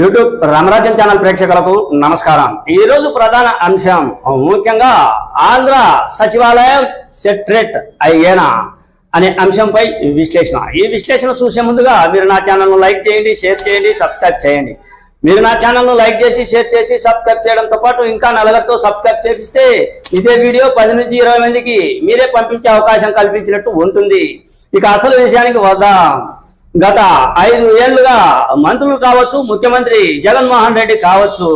YouTube రామరాజ్యం channel ప్రేక్షకులకు నమస్కారం. ఈ రోజు ప్రధాన అంశం ముఖ్యంగా ఆంధ్ర సచివాలయం సెట్రేట్ అయ్యేనా అనే అంశంపై విశ్లేషణ. ఈ విశ్లేషణ చూసే ముందుగా మీరు నా ఛానల్ను లైక్ చేయండి షేర్ చేయండి సబ్స్క్రైబ్ చేయండి. మీరు నా ఛానల్ను లైక్ చేసి షేర్ చేసి సబ్స్క్రైబ్ చేయడంతో పాటు ఇంకా నలుగురితో సబ్స్క్రైబ్ చేపిస్తే ఇదే వీడియో పది నుంచి ఇరవై మందికి మీరే పంపించే అవకాశం కల్పించినట్టు ఉంటుంది. ఇక అసలు విషయానికి వద్దాం. గత ఐదు ఏళ్ళుగా మంత్రులు కావచ్చు ముఖ్యమంత్రి జగన్మోహన్ రెడ్డి కావచ్చు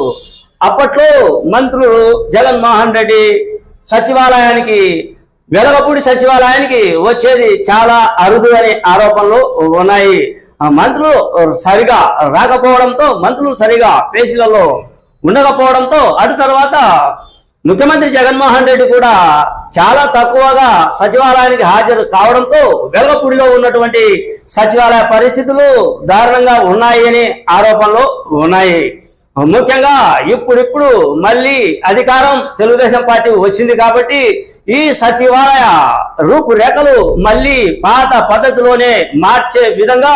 అప్పట్లో మంత్రులు జగన్మోహన్ రెడ్డి సచివాలయానికి వెలగపూడి సచివాలయానికి వచ్చేది చాలా అరుదు అనే ఆరోపణలు ఉన్నాయి. మంత్రులు సరిగా రాకపోవడంతో మంత్రులు సరిగా పేజీలలో ఉండకపోవడంతో అటు తర్వాత ముఖ్యమంత్రి జగన్మోహన్ రెడ్డి కూడా చాలా తక్కువగా సచివాలయానికి హాజరు కావడంతో వెలగపూడిలో ఉన్నటువంటి సచివాలయ పరిస్థితులు దారుణంగా ఉన్నాయి అనే ఆరోపణలు ఉన్నాయి. ముఖ్యంగా ఇప్పుడిప్పుడు మళ్ళీ అధికారం తెలుగుదేశం పార్టీ వచ్చింది కాబట్టి ఈ సచివాలయ రూపురేఖలు మళ్ళీ పాత పద్ధతిలోనే మార్చే విధంగా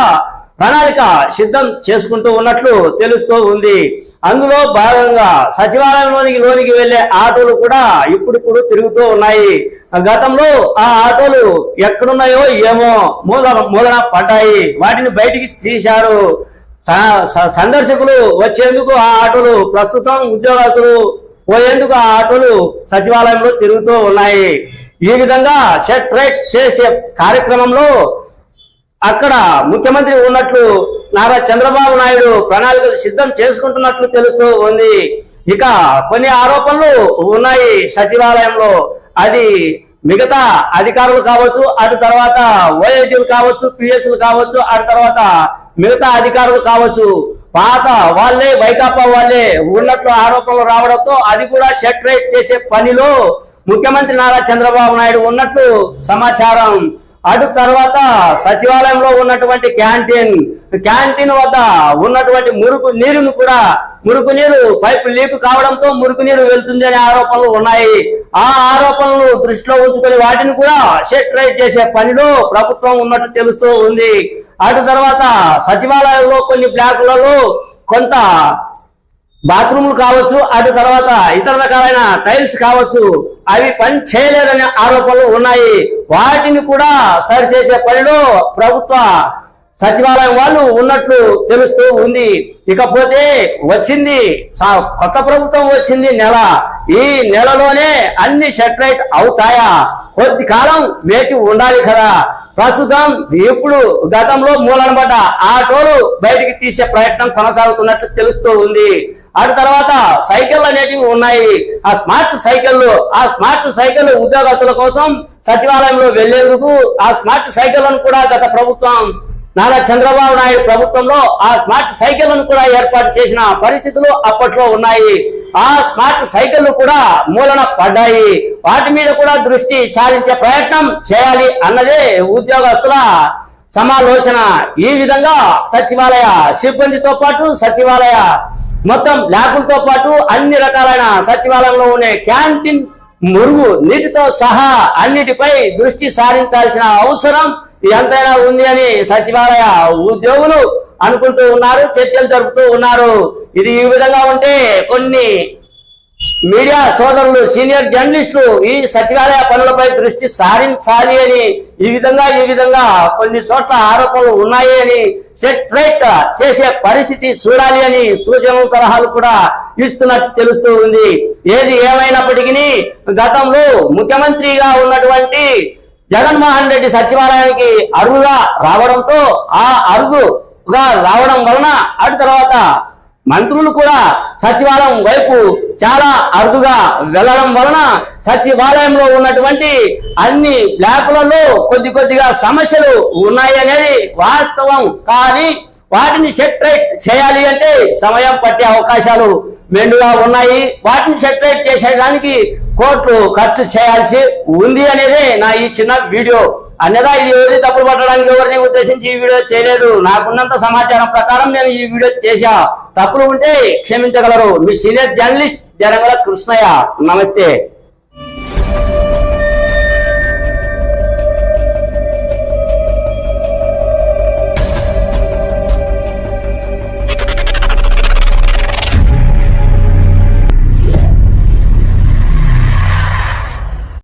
ప్రణాళిక సిద్ధం చేసుకుంటూ ఉన్నట్లు తెలుస్తూ ఉంది. అందులో భాగంగా సచివాలయంలోనికి లోనికి వెళ్ళే ఆటోలు కూడా ఇప్పుడిప్పుడు తిరుగుతూ ఉన్నాయి. గతంలో ఆ ఆటోలు ఎక్కడున్నాయో ఏమో మూల మూలన పడ్డాయి. వాటిని బయటికి తీశారు. స- స- సందర్శకులు వచ్చేందుకు ఆ ఆటోలు ప్రస్తుతం ఉద్యోగస్తులు పోయేందుకు ఆ ఆటోలు సచివాలయంలో తిరుగుతూ ఉన్నాయి. ఈ విధంగా సెట్ రైట్ చేసే కార్యక్రమంలో అక్కడ ముఖ్యమంత్రి ఉన్నట్లు నారా చంద్రబాబు నాయుడు ప్రణాళికలు సిద్ధం చేసుకుంటున్నట్లు తెలుస్తూ ఉంది. ఇక కొన్ని ఆరోపణలు ఉన్నాయి సచివాలయంలో. అది మిగతా అధికారులు కావచ్చు అటు తర్వాత ఓఐటీలు కావచ్చు పిఎస్లు కావచ్చు అటు తర్వాత మిగతా అధికారులు కావచ్చు. పాత వాళ్ళే వైకాపా వాళ్ళే ఉన్నట్లు ఆరోపణలు రావడంతో అది కూడా షట్రైట్ చేసే పనిలో ముఖ్యమంత్రి నారా చంద్రబాబు నాయుడు ఉన్నట్లు సమాచారం అటు తర్వాత సచివాలయంలో ఉన్నటువంటి క్యాంటీన్ క్యాంటీన్ వద్ద ఉన్నటువంటి మురుకు నీరును కూడా మురుకు నీరు పైపు లీక్ కావడంతో మురుకు నీరు వెళ్తుంది అనే ఆరోపణలు ఉన్నాయి. ఆ ఆరోపణలు దృష్టిలో ఉంచుకొని వాటిని కూడా సెట్ చేసే పనిలో ప్రభుత్వం ఉన్నట్టు తెలుస్తూ ఉంది. అటు తర్వాత సచివాలయంలో కొన్ని బ్లాకులలో కొంత బాత్రూములు కావచ్చు అటు తర్వాత ఇతర రకాలైన టైల్స్ కావచ్చు అవి పని చేయలేదనే ఆరోపణలు ఉన్నాయి. వాటిని కూడా సరిచేసే పనిలో ప్రభుత్వ సచివాలయం వాళ్ళు ఉన్నట్లు తెలుస్తూ ఉంది. ఇకపోతే వచ్చింది సా- కొత్త ప్రభుత్వం వచ్చింది నెల. ఈ నెలలోనే అన్ని సెటిలైట్ అవుతాయా? కొద్ది కాలం వేచి ఉండాలి కదా. ప్రస్తుతం ఇప్పుడు గతంలో మూలనబడ్డ ఆటోలు బయటికి తీసే ప్రయత్నం కొనసాగుతున్నట్లు తెలుస్తూ ఉంది. అటు తర్వాత సైకిల్ అనేటివి ఉన్నాయి. ఆ స్మార్ట్ సైకిళ్ళు ఆ స్మార్ట్ సైకిల్ ఉద్యోగస్తుల కోసం సచివాలయంలో వెళ్ళేందుకు ఆ స్మార్ట్ సైకిళ్ళను కూడా గత ప్రభుత్వం నారా చంద్రబాబు నాయుడు ప్రభుత్వంలో ఆ స్మార్ట్ సైకిళ్ళను కూడా ఏర్పాటు చేసిన పరిస్థితులు అప్పట్లో ఉన్నాయి. ఆ స్మార్ట్ సైకిళ్ళు కూడా మూలన పడ్డాయి. వాటి మీద కూడా దృష్టి సారించే ప్రయత్నం చేయాలి అన్నదే ఉద్యోగస్తుల సమాలోచన. ఈ విధంగా సచివాలయ సిబ్బందితో పాటు సచివాలయ మొత్తం ల్యాబులతో పాటు అన్ని రకాలైన సచివాలయంలో ఉండే క్యాంటీన్ మురుగు నీటితో సహా అన్నిటిపై దృష్టి సారించాల్సిన అవసరం ఎంతైనా ఉంది అని సచివాలయ ఉద్యోగులు అనుకుంటూ ఉన్నారు చర్చలు జరుపుతూ ఉన్నారు. ఇది ఈ విధంగా ఉంటే కొన్ని మీడియా సోదరులు సీనియర్ జర్నలిస్టులు ఈ సచివాలయ పనులపై దృష్టి సారించాలి అని ఈ విధంగా ఈ విధంగా కొన్ని చోట్ల ఆరోపణలు ఉన్నాయి అని సెట్రైట్ చేసే పరిస్థితి చూడాలి అని సూచనలు సలహాలు కూడా ఇస్తున్నట్టు తెలుస్తూ ఉంది. ఏది ఏమైనప్పటికీ గతంలో ముఖ్యమంత్రిగా ఉన్నటువంటి జగన్మోహన్ రెడ్డి సచివాలయానికి అరువుగా రావడంతో ఆ అరువుగా రావడం వలన అటు తర్వాత మంత్రులు కూడా సచివాలయం వైపు చాలా అరుదుగా వెళ్ళడం వలన సచివాలయంలో ఉన్నటువంటి అన్ని బ్లాకులలో కొద్ది కొద్దిగా సమస్యలు ఉన్నాయి అనేది వాస్తవం. కానీ వాటిని సెట్రైట్ చేయాలి అంటే సమయం పట్టే అవకాశాలు మెండుగా ఉన్నాయి. వాటిని సెట్ చేసేయడానికి చేసేదానికి కోట్లు ఖర్చు చేయాల్సి ఉంది అనేదే నా ఈ చిన్న వీడియో. అన్నదా ఇది ఎవరి తప్పులు పట్టడానికి ఎవరిని ఉద్దేశించి ఈ వీడియో చేయలేదు? నాకున్నంత సమాచారం ప్రకారం నేను ఈ వీడియో చేశా. తప్పులు ఉంటే క్షమించగలరు. మీ సీనియర్ జర్నలిస్ట్ జనగల కృష్ణయ్య. నమస్తే.